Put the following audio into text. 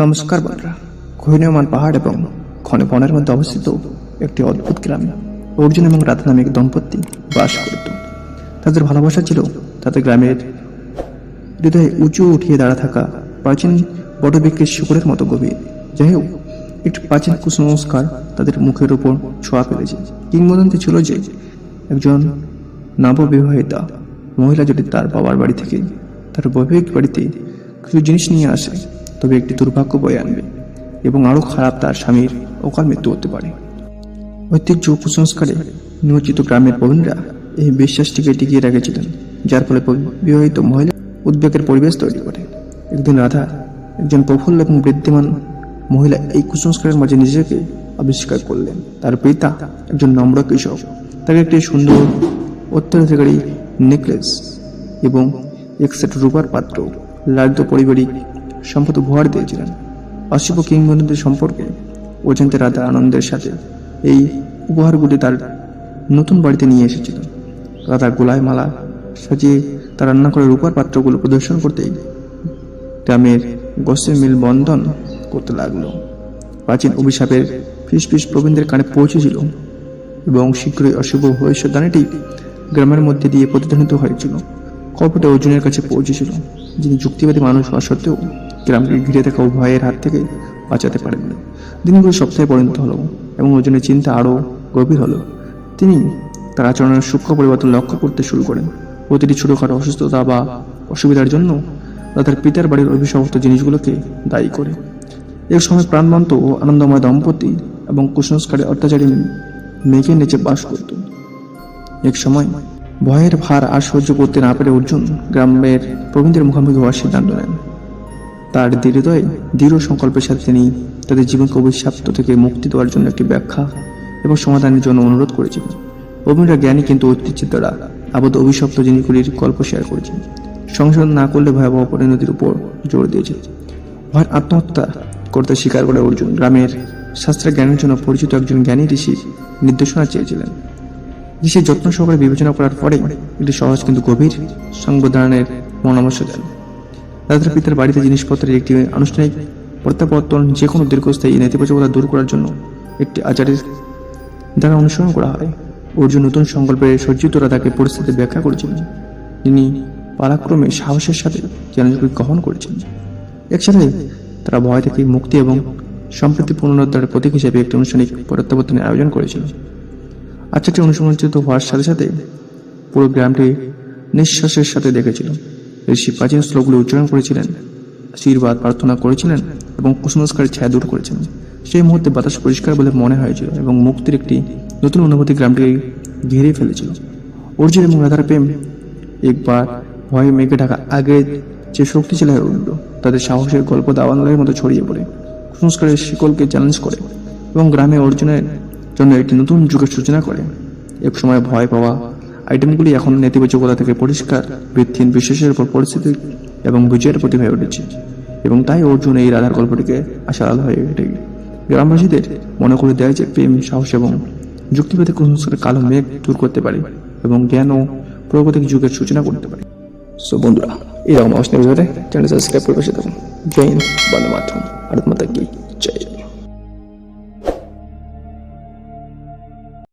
নমস্কার বন্ধুরা। ঘূর্ণয়মান পাহাড় এবং ঘন বনের মধ্যে অবস্থিত একটি অদ্ভুত গ্রামে অর্জুন এবং রাধা নামে এক দম্পতি বাস করত তাদের ভালোবাসা ছিল তাদের গ্রামের হৃদয়ে উঁচু উঠিয়ে দাঁড়া থাকা প্রাচীন বটবৃক্ষের শিকড়ের মতো গভীর। যাই হোক, একটি প্রাচীন কুসংস্কার তাদের মুখের উপর ছোঁয়া ফেলেছে। কিংবদন্তি ছিল যে একজন নববিবাহিতা মহিলা যদি তার বাবার বাড়ি থেকে তার বৈবাহিক বাড়িতে কিছু জিনিস নিয়ে আসে তবে একটি দুর্ভাগ্য বয়ে আনবে এবং আরও খারাপ তার স্বামীর অকাল মৃত্যু হতে পারে। ঐতিহ্য কুসংস্কারে নিয়োজিত গ্রামের প্রবীণরা এই বিশ্বাসটিকে টিকিয়ে রেখেছিলেন, যার ফলে বিবাহিত মহিলা উদ্বেগের পরিবেশ তৈরি করে। একদিন রাধা একজন প্রফুল্ল এবং বৃদ্ধিমান মহিলা এই কুসংস্কারের মাঝে নিজেকে আবিষ্কার করলেন। তার পিতা একজন নম্র কৃষক। তাকে একটি সুন্দর অত্যাধিকারী নেকলেস এবং এক সেট রূপার পাত্র লালিত পারিবারিক সম্পদ উপহার দিয়েছিলেন। অশুভ কিংবদন্তি সম্পর্কে অজান্তে রাধা আনন্দের সাথে এই উপহারগুলি তার নতুন বাড়িতে নিয়ে এসেছিল। রাধা গোলায় মালা সাজিয়ে তার রান্না করে রূপার পাত্রগুলো প্রদর্শন করতেই গ্রামের গোসে মিল বন্ধন করতে লাগল। প্রাচীন অভিশাপের ফিস ফিস প্রবীণদের কানে পৌঁছেছিল এবং শীঘ্রই অশুভ ভবিষ্যৎদানীটি গ্রামের মধ্যে দিয়ে প্রতিধ্বনিত হয়েছিল। কল্পটা অর্জুনের কাছে পৌঁছেছিল, যিনি যুক্তিবাদী মানুষ হওয়া সত্ত্বেও গ্রামকে ঘিরে থাকা ভয়ের হাত থেকে বাঁচাতে পারেননি দিনগুলো সপ্তাহে পরিণত হলো এবং অর্জুনের চিন্তা আরও গভীর হলো। তিনি তার আচরণের সূক্ষ্ম পরিবর্তন লক্ষ্য করতে শুরু করেন। প্রতিটি ছোটখাটো অসুস্থতা বা অসুবিধার জন্য তা তার পিতার বাড়ির অভিশপ্ত জিনিসগুলোকে দায়ী করে। এক সময় প্রাণবন্ত ও আনন্দময় দম্পতি এবং কুসংস্কারে অত্যাচারী মেঘের নিচে বাস করত। এক সময় ভয়ের ভার আর সহ্য করতে না পেরে অর্জুন গ্রামের প্রবীণদের মুখোমুখি হওয়ার সিদ্ধান্ত নেন। তার হৃদয়ে দৃঢ় সংকল্পের সাথে তিনি তাদের জীবনকে অভিশাপ্ত থেকে মুক্তি দেওয়ার জন্য একটি ব্যাখ্যা এবং সমাধানের জন্য অনুরোধ করেছিলেন। প্রবীণরা জ্ঞানী কিন্তু ঐতিহ্যের দ্বারা আবদ্ধ অভিশপ্ত জিনিসগুলির গল্প শেয়ার করেছেন। সংশোধন না করলে ভয়াবহ পরিণতির উপর জোর দিয়েছে ভয়ের আত্মহত্যা করতে স্বীকার করে অর্জুন গ্রামের শাস্ত্রের জ্ঞানের জন্য পরিচিত একজন জ্ঞানী ঋষির নির্দেশনা চেয়েছিলেন। ঋষির যত্ন সহকারে বিবেচনা করার পরে একটি সহজ কিন্তু গভীর সংবিধানের পরামর্শ দেন। রাধার পিতার বাড়িতে জিনিসপত্রের একটি আনুষ্ঠানিক প্রত্যাবর্তন যে কোনো দীর্ঘস্থায়ী নেতিবাচকতা দূর করার জন্য একটি আচারের দ্বারা অনুসরণ করা হয়। অর্জুন নতুন সংকল্পে সজ্জিতরা তাকে পরিস্থিতি ব্যাখ্যা করেছিলেন তিনি পারাক্রমে সাহসের সাথে চ্যালেঞ্জগুলি গ্রহণ করেছেন। একসাথে তারা ভয় থেকে মুক্তি এবং সম্প্রীতি পুনরুদ্ধারের প্রতীক হিসেবে একটি আনুষ্ঠানিক প্রত্যাবর্তনের আয়োজন করেছিল আচ্ছাটি অনুসংরচিত হওয়ার সাথে সাথে পুরো গ্রামটি নিঃশ্বাসের সাথে দেখেছিল। ঋষি প্রাচীন শ্লোকগুলি উচ্চারণ করেছিলেন, আশীর্বাদ, প্রার্থনা করেছিলেন এবং কুসংস্কারের ছায়া দূর করেছিলেন সেই মুহূর্তে বাতাস পরিষ্কার বলে মনে হয়েছিল এবং মুক্তির একটি নতুন অনুভূতি গ্রামটি ঘিরে ফেলেছিল। অর্জুন এবং রাধার প্রেম একবার ভয়ে মেঘে ঢাকা আগে যে শক্তিশালী হয়ে উঠল, তাদের সাহসের গল্প দাওয়ানলের মতো ছড়িয়ে পড়ে, কুসংস্কারের শিকলকে চ্যালেঞ্জ করে এবং গ্রামে অর্জুনের জন্য একটি নতুন যুগের সূচনা করে। এক সময় ভয় পাওয়া আইটেমগুলি এখন নেতিবাচকতা থেকে পরিষ্কার, ভিত্তিহীন বিশ্বাসের উপর পরিস্থিতি এবং বিজয়ের প্রতি হয়ে উঠেছে। এবং তাই অর্জুন এই রাধার গল্পটিকে আশার আলো হয়ে উঠে গ্রামবাসীদের মনে করে দেয় যে প্রেম, সাহস এবং যুক্তিবাদী কুসংস্কার কালো মেঘ দূর করতে পারে এবং জ্ঞান ও প্রগতিক যুগের সূচনা করতে পারে। সো বন্ধুরা এরকম অবস্থা চ্যানেল সাবস্ক্রাইব করে বসে থাকুন। জয় হিন্দ, বন্দে মাতরম, ভারত মাতা কি জয়।